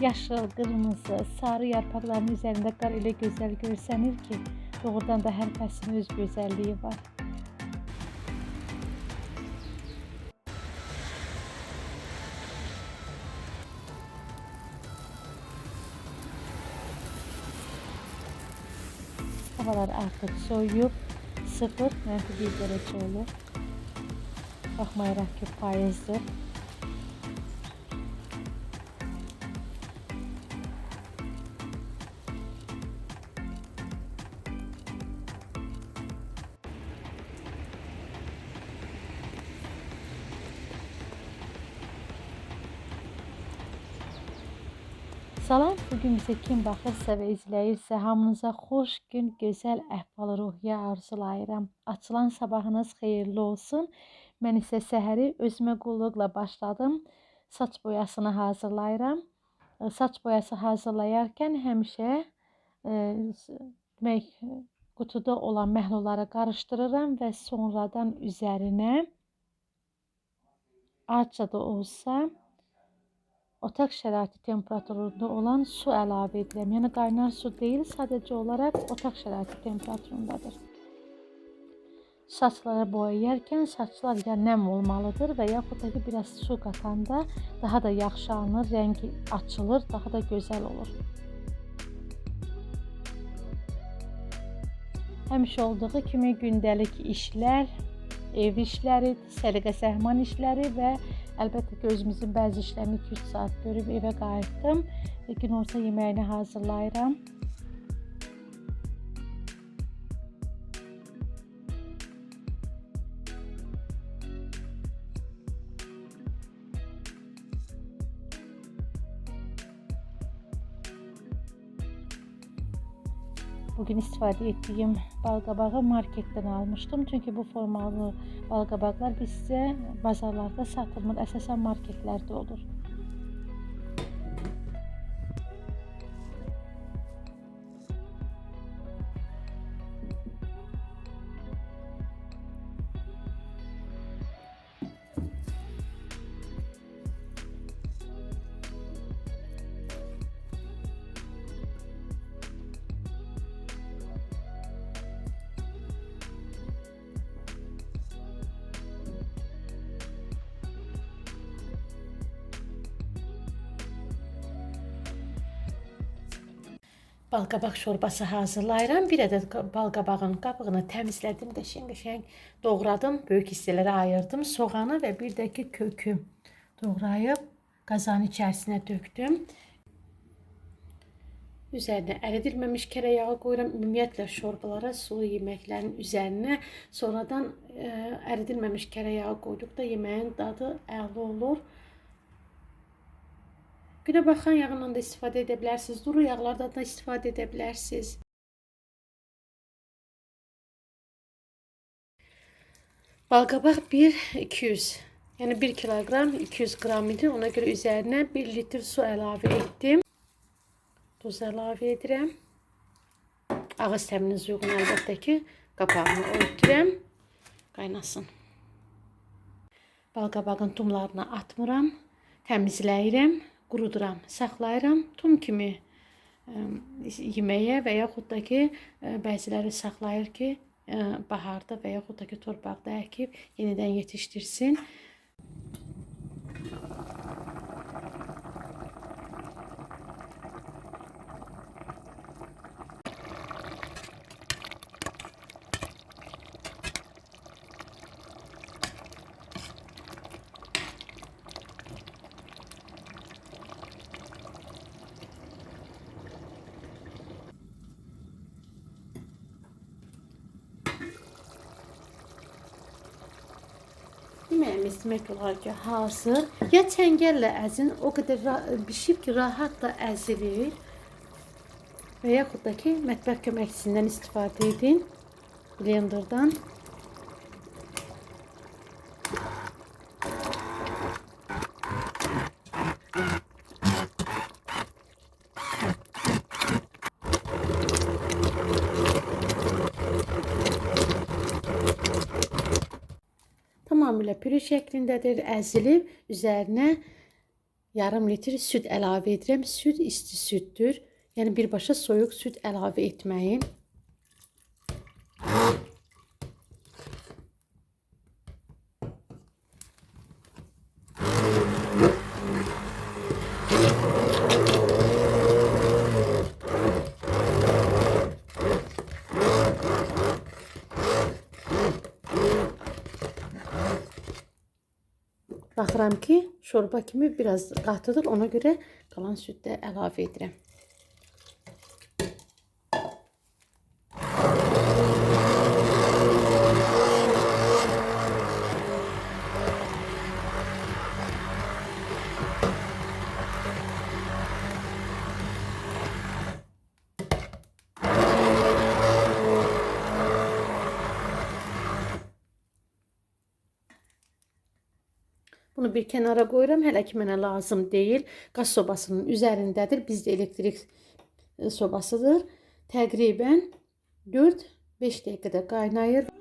Yaşıl, qırmızı, sarı yarpaqların üzərində qar elə gözəl görsənir ki, doğrudan da hər fəslin öz gözəlliyi var. Havalar artıq soyuyub, sıfır, mənfi bir dərəcə olur. Baxmayaraq ki, payızdır. Salam, bugün bizə kim baxırsa və izləyirsə, hamınıza xoş gün, gözəl əhval-ruhiyyə arzulayıram. Açılan sabahınız xeyirli olsun. Mən isə səhəri özümə qulluqla başladım. Saç boyasını hazırlayıram. E, Saç boyası hazırlayarkən həmişə demək qutuda olan məhlulları qarışdırıram və sonradan üzərinə azca da olsa otaq şəraiti temperaturunda olan su əlavə edirəm. Yəni qaynar su deyil, sadəcə olaraq otaq şəraiti temperaturundadır. Saçlara boyayarkən saçlar ya nəm olmalıdır və yaxud da biraz su qatanda daha da yaxşı alınır, rəngi açılır, daha da gözəl olur. Həmişə olduğu kimi gündəlik işlər, ev işləri, səliqə-səhman işləri və əlbəttə ki, özümüzün bəzi işlərini 2-3 saat görüb evə qayıtdım. Və günorta yeməyini hazırlayıram. Bugün istifadə etdiyim balqabağı marketdən almışdım. Çünki bu formalı balqabaqlar bizdə bazarlarda satılmır, əsasən marketlərdə olur. Balqabaq şorbası hazırlayıram. Bir ədəd qa- balqabağın qabığını təmizlədim, qəşəng-qəşəng doğradım, böyük hissələrə ayırdım. Soğanı və bir də ki kökü doğrayıb qazanın içərisinə dökdüm. Üzərinə əridilməmiş kərə yağı qoyuram. Ümumiyyətlə şorbalara, sulu yeməklərin üzərinə sonradan ə, əridilməmiş kərə yağı qoyduqda yeməyin dadı əla olur. Günə baxan yağından da istifadə edə bilərsiniz. Duru yağlardan da istifadə edə bilərsiniz. Balqabaq 1 200. Yəni 1 kiloqram 200 qram idi. Ona görə üzərinə 1 litr su əlavə etdim. Duz əlavə edirəm. Ağız təminiz uyğun əlbəttə ki, qapağını örtürəm. Qaynasın. Balqabağın tumlarını atmıram. Təmizləyirəm, quruduram, saxlayıram. Tum kimi yeməyə və yaxud da ki, bəziləri saxlayır ki, baharda və yaxud da ki, torpaqda əkib yenidən yetişdirsin. Demək olar ki, hazır. Ya çəngəllə əzin, o qədər bişib ki, rahat da əzilir. Və yaxud da ki, mətbəx köməkçisindən istifadə edin. Blenderdan. Püre şəklindədir, əzilib üzərinə yarım litr süd əlavə edirəm. Süd isti süddür. Yəni birbaşa soyuq süd əlavə etməyin. Baxıram ki, şorba kimi biraz qatıdır. Ona görə qalan süd də əlavə edirəm. Bir kənara qoyuram. Hələ ki mənə lazım deyil. Qaz sobasının üzərindədir. Bizdə elektrik e, sobasıdır. Təqribən 4-5 dəqiqədə qaynayır.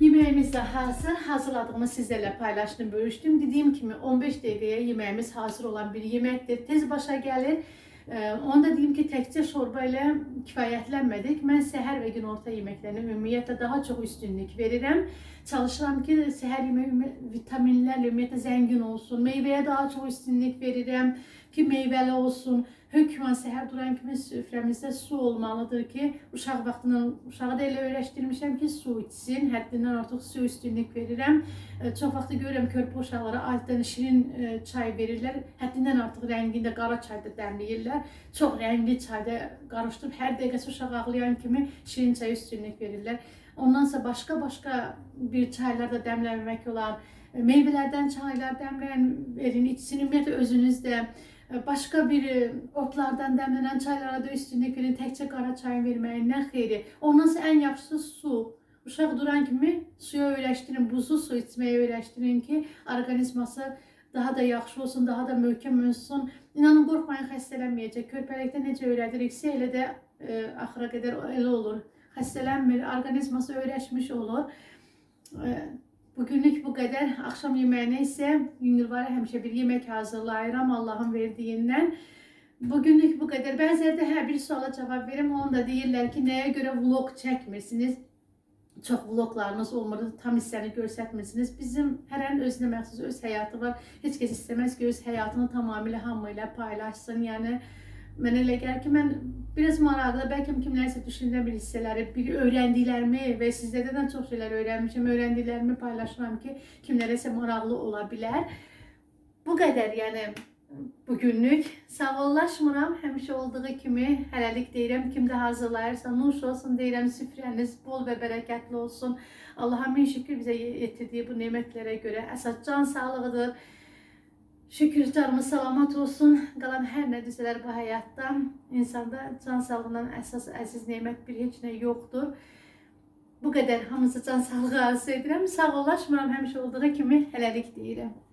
Yemeğimiz de hazır. Hazırladığımı sizlerle paylaştım, bölüştüm. Dediğim gibi 15 dakikaya yemeğimiz hazır olan bir yemektir. Tez başa gelir. Ee, Onu da deyim ki təkcə şorba ilə kifayətlənmədik. Mən səhər və günorta yeməklərinə ümumiyyətlə daha çox üstünlük verirəm. Çalışıram ki səhər yeməyi vitaminlərlə ümumiyyətlə zəngin olsun. Meyvəyə daha çox üstünlük verirəm ki meyvəli olsun. Hökmən səhər duran kimi süfrəmizdə su olmalıdır ki, uşaq vaxtından uşağı da elə öyrəşdirmişəm ki, su içsin. Həddindən artıq su üstünlük verirəm. E, Çox vaxt görürəm körpə uşaqlara adətən şirin e, çay verirlər. Həddindən artıq rəngində qara çay da dəmləyirlər. Çox rəngli çayda qarışdırıb hər dəqiqəsi uşaq ağlayan kimi şirin çay üstünlük verirlər. Ondansa başqa-başqa bir çaylar da dəmlənmək olan, e, meyvələrdən çaylar dəmlən verin, içsin. Ümumiyyətlə özünüz də başqa bir e, otlardan dəmlənən çaylara da üstünlük verin. Təkcə qara çay verməyin nə xeyri. Ondansa ən yaxşısı su. Uşaq duran kimi suya öyrəşdirin, buzlu su içməyə öyrəşdirin ki, orqanizması daha da yaxşı olsun, daha da möhkəm olsun. İnanın qorxmayın, xəstələnməyəcək. Körpəlikdə necə öyrədiriksə, elə də e, axıra qədər elə olur. Xəstələnmir, orqanizması öyrəşmiş olur. E, Bugünlük bu qədər. Axşam yeməyinə isə Yüngülvarə həmişə bir yemək hazırlayıram Allahın verdiyindən. Bugünlük bu qədər. Bəziləri də hər bir suala cavab verim. Onu da deyirlər ki, nəyə görə vlog çəkmirsiniz? Çox vloglarınız olmur, tam hissəni göstərmirsiniz. Bizim hərənin özünə məxsus öz həyatı var. Heç kəs istəməz ki, öz həyatını tamamilə hamı ilə paylaşsın. Yəni Mənə elə gəlir ki, mən biraz maraqlı, bəlkə kimlərsə düşündə bir hissələri, bir öyrəndiklərimi və sizlərdən çox şeylər öyrənmişəm, öyrəndiklərimi paylaşıram ki, kimlərəsə maraqlı ola bilər. Bu qədər, yəni bugünlük sağollaşmıram. Həmişə olduğu kimi hələlik deyirəm, kim də hazırlayırsa nuş olsun deyirəm, süfrəniz bol və bərəkətli olsun. Allaha min şükür bizə yetirdiyi bu nemətlərə görə əsas can sağlığıdır. Şükür canımız salamat olsun. Qalan hər nə desələr bu həyatda insanda can sağlığından əsas əziz nemət bir heç nə yoxdur. Bu qədər hamınıza can sağlığı arzu edirəm. Sağollaşmıram həmişə olduğu kimi hələlik deyirəm.